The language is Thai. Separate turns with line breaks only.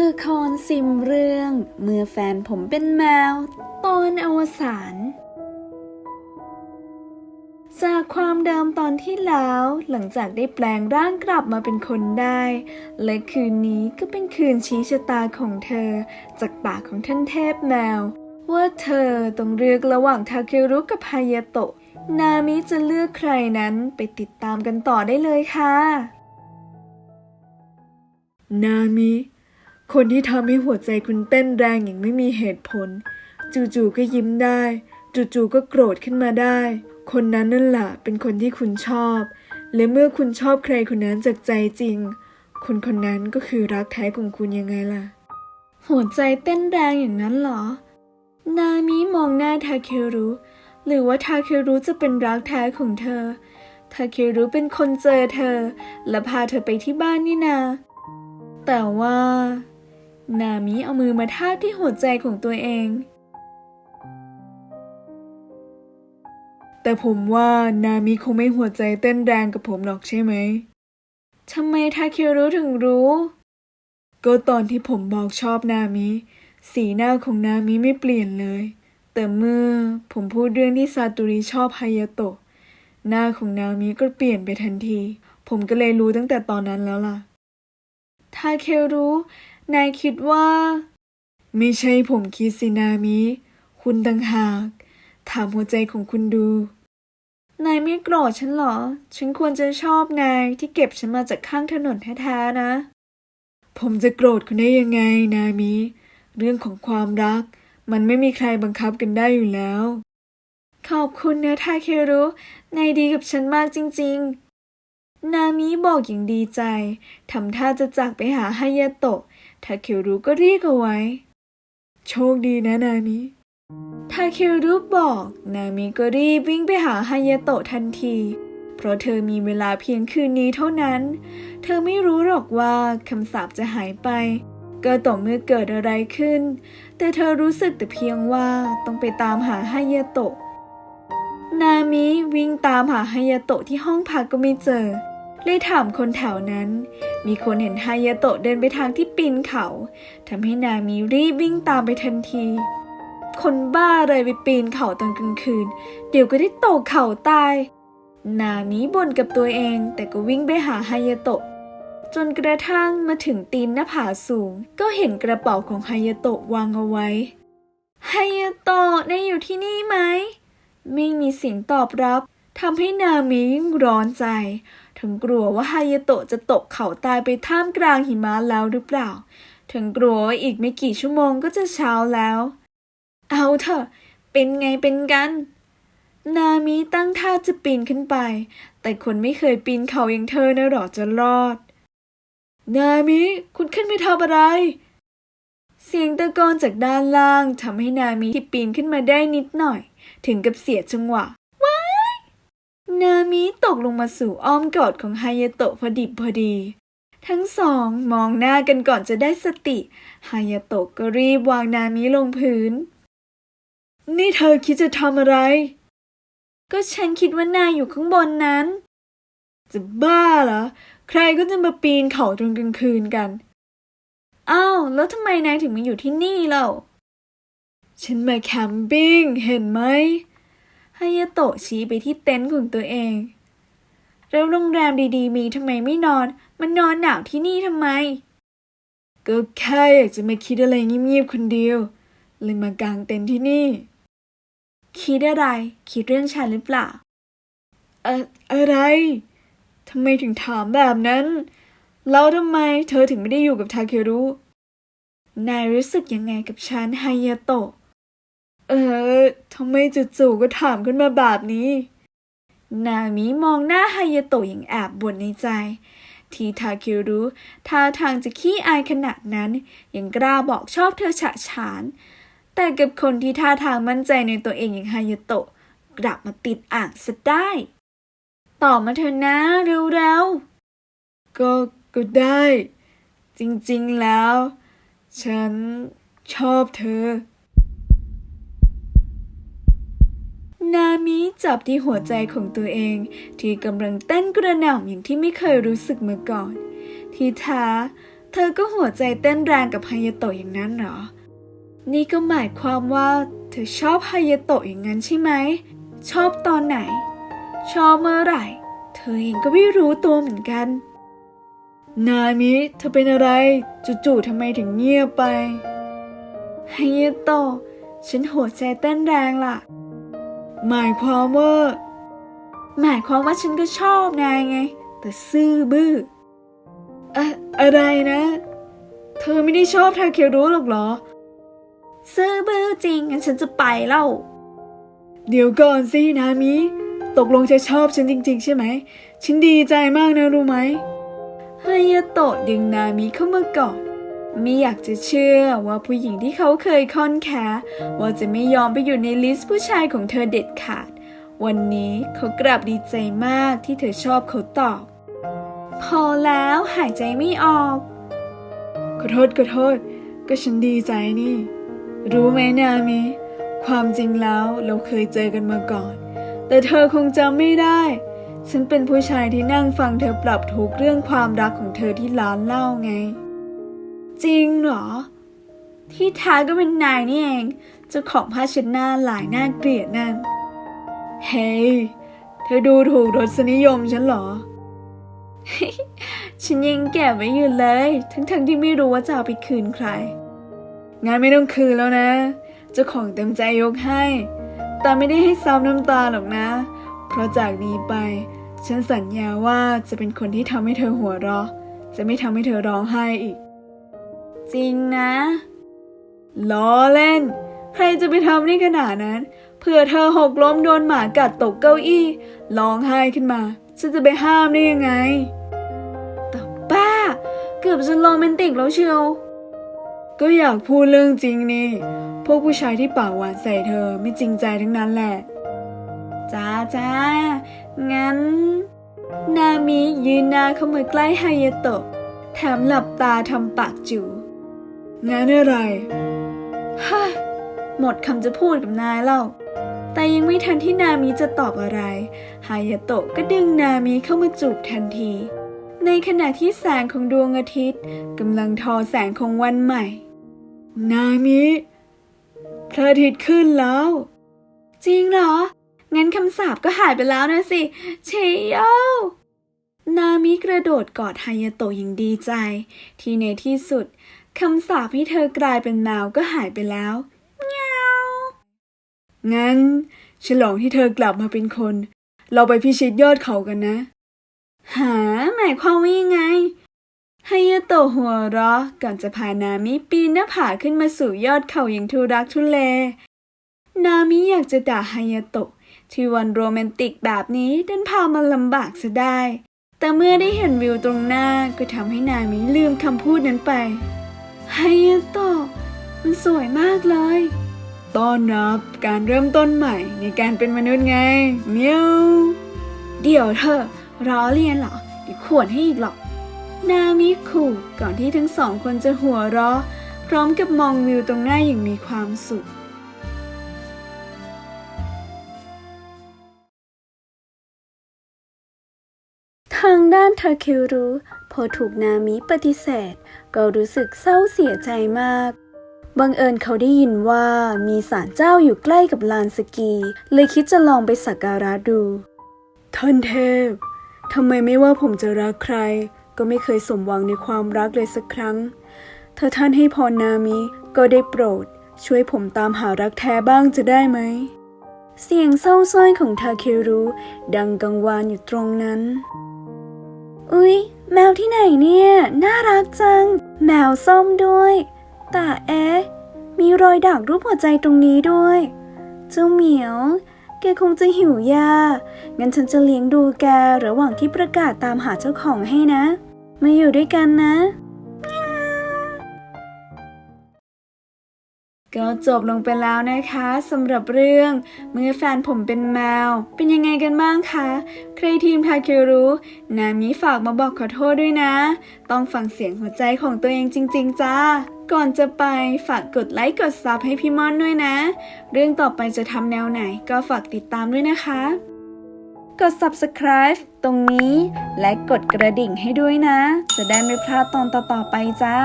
ละครซิมเรื่อง เมื่อแฟนผมเป็นแมว ตอนอวสานจากความเดิมตอนที่แล้วหลังจากได้แปลงร่างกลับมาเป็นคนได้ และคืนนี้ก็เป็นคืนชี้ชะตาของเธอ จากปากของท่านเทพแมว ว่าเธอต้องเลือกระหว่างทาเครุกับฮายาโตะ นามิจะเลือกใครนั้นไปติดตามกันต่อได้เลยค่ะ
นามิ คนที่ทำให้หัวใจคุณเต้นแรงอย่างไม่มีเหตุผล จู่ๆก็ยิ้มได้ จู่ๆก็โกรธขึ้นมาได้ คนนั้นนั่นแหละเป็นคนที่คุณชอบ และเมื่อคุณชอบใครคนนั้นจากใจจริง คนคนนั้นก็คือรักแท้ของคุณยังไงล่ะ
หัวใจเต้นแรงอย่างนั้นเหรอ นามิมองหน้าทาเครุ หรือว่าทาเครุจะเป็นรักแท้ของเธอ ทาเครุเป็นคนเจอเธอ และพาเธอไปที่บ้านนี่นา แต่ว่า นามิเอามือมาทาบที่หัวใจของตัวเอง
แต่ผมว่านามิคงไม่หัวใจเต้นแรงกับผมหรอกใช่ไหม
ทำไมทาเครุถึงรู้
ก็ตอนที่ผมบอกชอบนามิ สีหน้าของนามิไม่เปลี่ยนเลย แต่เมื่อผมพูดเรื่องที่ซาตุริชอบฮายาโตะ หน้าของนามิก็เปลี่ยนไปทันที ผมก็เลยรู้ตั้งแต่ตอนนั้นแล้วล่ะ
ทาเครุ นายคิดว่า
ไม่ใช่ผมคิดสินามิ คุณต่างหาก ถามหัวใจของคุณดู
นายไม่โกรธฉันเหรอ ฉันควรจะชอบนายที่เก็บฉันมาจากข้างถนนแท้ๆนะ
ผมจะโกรธคุณได้ยังไง นามิ เรื่องของความรัก มันไม่มีใครบังคับกันได้อยู่แล้ว
ขอบคุณเนะทาเครุ นายดีกับฉันมากจริง ๆ นามิบอกอย่างดีใจ ทำท่าจะจากไปหาฮายาโตะ ทาเครุก็เรียกเอาไว้
โชคดีนะนามิ
ทาเครุบอก นามิก็รีบวิ่งไปหาฮายาโตะทันที เพราะเธอมีเวลาเพียงคืนนี้เท่านั้น เธอไม่รู้หรอกว่าคำสาปจะหายไป ก็ต่อเมื่อเกิดอะไรขึ้น แต่เธอรู้สึกแต่เพียงว่าต้องไปตามหาฮายาโตะนามิวิ่งตามหาฮายาโตะที่ห้องพักก็ไม่เจอ เลยถามคนแถวนั้น มีคนเห็นฮายาโตะเดินไปทางที่ปีนเขาทำให้นามิรีบวิ่งตามไปทันที คนบ้าเลยไปปีนเขาตอนกลางคืน เดี๋ยวก็ได้ตกเขาตาย นามิบ่นกับตัวเอง แต่ก็วิ่งไปหาฮายาโตะจนกระทั่งมาถึงตีนหน้าผาสูง ก็เห็นกระเป๋าของฮายาโตะวางเอาไว้ฮายาโตะนายอยู่ที่นี่ไหม ไม่มีเสียงตอบรับทำให้นามิยิ่งร้อนใจ ถึงกลัวว่าฮายาโตะจะตกเขาตายไปท่ามกลางหิมะแล้วหรือเปล่า ถึงกลัวว่าอีกไม่กี่ชั่วโมงก็จะเช้าแล้ว เอาเถอะ เป็นไงเป็นกัน นามิตั้งท่าจะปีนขึ้นไป แต่คนไม่เคยปีนเขาอย่างเธอนะหรอจะรอด
นามิ คุณขึ้นไปทำอะไร
เสียงตะโกนจากด้านล่างทำให้นามิที่ปีนขึ้นมาได้นิดหน่อย ถึงกับเสียจังหวะ นามิตกลงมาสู่อ้อมกอดของไฮยาโตะพอดิบพอดี ทั้งสองมองหน้ากันก่อนจะได้สติไฮยาโตะก็รีบวางนามิลงพื้น
นี่เธอคิดจะทำอะไร
ก็ฉันคิดว่านายอยู่ข้างบนนั้น
จะบ้าเหรอ ใครก็จะมาปีนเขาตอนกลางคืนกัน
อ้าวแล้วทำไมนายถึงมาอยู่ที่นี่เล่า
ฉันมาแคมปิ้งเห็นไหม
ฮายาโตะชี้ไปที่เต็นท์ของตัวเอง แล้วโรงแรมดีๆ มีทำไมไม่นอน มันนอนหนาวที่นี่ทำไม
ก็แค่อยากจะมาคิดอะไรเงียบๆคนเดียว เลยมากางเต็นท์ที่นี่
คิดอะไร คิดเรื่องฉันหรือเปล่า เอะ
ออะไรทำไมถึงถามแบบนั้น แล้วทำไมเธอถึงไม่ได้อยู่กับทาเครุ
นายรู้สึกยังไงกับฉันไฮยาโตะ
เออทำไมจู่ๆก็ถามขึ้นมาแบบนี้
นามิมองหน้าฮายาโตะอย่างแอบบ่นในใจ ที่ทาคิรุท่าทางจะขี้อายขนาดนั้น ยังกล้าบอกชอบเธอฉะฉาน แต่กับคนที่ท่าทางมั่นใจในตัวเองอย่างฮายาโตะกลับมาติดอ่างซะได้ ต่อมาเถอะนะเร็วๆ
ก็ก็ได้ จริงๆแล้ว ฉันชอบเธอ
ๆ นามิจับที่หัวใจของตัวเอง ที่กำลังเต้นกระหน่ำอย่างที่ไม่เคยรู้สึกมาก่อน ที่ท้า เธอก็หัวใจเต้นแรงกับฮายาโตะอย่างนั้นเหรอ นี่ก็หมายความว่า เธอชอบฮายาโตะอย่างนั้นใช่ไหม ชอบตอนไหน ชอบเมื่อไหร่ เธอเองก็ไม่รู้ตัวเหมือนกัน
นามิเธอเป็นอะไร จู่ๆทำไมถึงเงียบไป
ฮายาโตะฉันหัวใจเต้นแรงล่ะ
หมายความว่า
หมายความว่าฉันก็ชอบนายไง แต่ซื่อบื้อ
อะอะไรนะ เธอไม่ได้ชอบทาเครุหรอกเหรอ
ซื่อบื้อจริงงั้นฉันจะไปเล่า
เดี๋ยวก่อนสินามิ ตกลงจะชอบฉันจริง ๆ ใช่ไหม ฉันดีใจมากนะรู้ไหม
ฮายาโตะดึงนามิเข้ามากอด ไม่อยากจะเชื่อว่าผู้หญิงที่เขาเคยค่อนแคว่าจะไม่ยอมไปอยู่ในลิสต์ผู้ชายของเธอเด็ดขาด วันนี้เขากลับดีใจมากที่เธอชอบเขาตอบ พอแล้วหายใจไม่ออก
ขอโทษขอโทษ ก็ฉันดีใจนี่ รู้ไหมนามิ ความจริงแล้วเราเคยเจอกันมาก่อน แต่เธอคงจำไม่ได้ ฉันเป็นผู้ชายที่นั่งฟังเธอปรับทุกเรื่องความรักของเธอที่ร้านเหล้าไง
จริงเหรอ ที่แท้ก็เป็นนายนี่เองเจ้าของผ้าเช็ดหน้าหลายหน้าเกลียดนั่น
เฮ้ยเธอดูถูกรสนิยมฉันเหรอ
ฉันยังเก็บไว้อยู่เลย ทั้งๆที่ไม่รู้ว่าจะเอาไปคืนใคร
งานไม่ต้องคืนแล้วนะ เจ้าของเต็มใจยกให้ แต่ไม่ได้ให้ซ้ำน้ำตาหรอกนะ เพราะจากนี้ไป ฉันสัญญาว่าจะเป็นคนที่ทำให้เธอหัวเราะ จะไม่ทำให้เธอร้องไห้อีก
จริงนะ
ล้อเล่น ใครจะไปทำได้ขนาดนั้น เผื่อเธอหกล้มโดนหมากัดตกเก้าอี้ร้องไห้ขึ้นมาฉันจะไปห้ามได้ยังไง
แต่ป้า เกือบจะโรแมนติกแล้วเชียว
ก็อยากพูดเรื่องจริงนี่ พวกผู้ชายที่ปากหวานใส่เธอไม่จริงใจทั้งนั้นแหละ
จ้าจ้า งั้น นามิยืนหน้าเข้ามาใกล้ไฮยโตะ แถมหลับตาทำปากจู๋
งั้นอะไร
ฮ่าหมดคำจะพูดกับนายแล้วแต่ยังไม่ทันที่นามิจะตอบอะไร ฮายาโตะก็ดึงนามิเข้ามาจูบทันที ในขณะที่แสงของดวงอาทิตย์กำลังทอแสงของวันใหม่
นามิพระอาทิตย์ขึ้นแล้ว
จริงเหรอ งั้นคำสาปก็หายไปแล้วนะสิ เชยโยนามิกระโดดกอดฮายาโตะอย่างดีใจ ที่ในที่สุด คำสาปให้เธอกลายเป็นแมวก็หายไปแล้วเงา
งั้น ฉลองที่เธอกลับมาเป็นคน เราไปพิชิตยอดเขากันนะ
หา หมายความว่ายังไงฮายโตะหัวเราะก่อนจะพานามิปีนหน้าผาขึ้นมาสู่ยอดเขาอย่างทุรักทุเล นามิอยากจะด่าฮายโตะที่วันโรแมนติกแบบนี้ดันพามาลำบากซะได้ แต่เมื่อได้เห็นวิวตรงหน้าก็ทำให้นามิลืมคำพูดนั้นไป ฮายาโตะมันสวยมากเลย
ต้อนรับการเริ่มต้นใหม่ในการเป็นมนุษย์ไง เมียว
เดี๋ยวเธอะล้อเลียนเหรอเดี๋ยวขวนให้อีกหรอก นามิขู่ก่อนที่ทั้งสองคนจะหัวเราะ พร้อมกับมองวิวตรงหน้าอย่างมีความสุขทางด้านทาเครุ พอถูกนามิปฏิเสธ ก็รู้สึกเศร้าเสียใจมาก บังเอิญเขาได้ยินว่ามีศาลเจ้าอยู่ใกล้กับลานสกี เลยคิดจะลองไปสักการะดู
ท่านเทพ ทำไมไม่ว่าผมจะรักใคร ก็ไม่เคยสมหวังในความรักเลยสักครั้ง ถ้าท่านให้พรนามิ ก็ได้โปรด ช่วยผมตามหารักแท้บ้างจะได้ไหม
เสียงเศร้าส้อยของทาเครุดังกังวานอยู่ตรงนั้น อุ๊ย แมวที่ไหนเนี่ย น่ารักจัง แมวส้มด้วย แต่เอ๊ะ มีรอยดักรูปหัวใจตรงนี้ด้วย เจ้าเหมียว แกคงจะหิวยา งั้นฉันจะเลี้ยงดูแกระหว่างที่ประกาศตามหาเจ้าของให้นะ มาอยู่ด้วยกันนะ ก็จบลงไปแล้วนะคะสำหรับเรื่องเมื่อแฟนผมเป็นแมว เป็นยังไงกันบ้างคะ ใครทีมทาเครุนามิฝากมาบอกขอโทษด้วยนะ ต้องฟังเสียงหัวใจของตัวเองจริง ๆ จ้า ก่อนจะไปฝากกดไลค์กดซับให้พี่มอนด้วยนะ เรื่องต่อไปจะทำแนวไหนก็ฝากติดตามด้วยนะคะ กด subscribe ตรงนี้ และกดกระดิ่งให้ด้วยนะ จะได้ไม่พลาดตอนต่อๆไปจ้า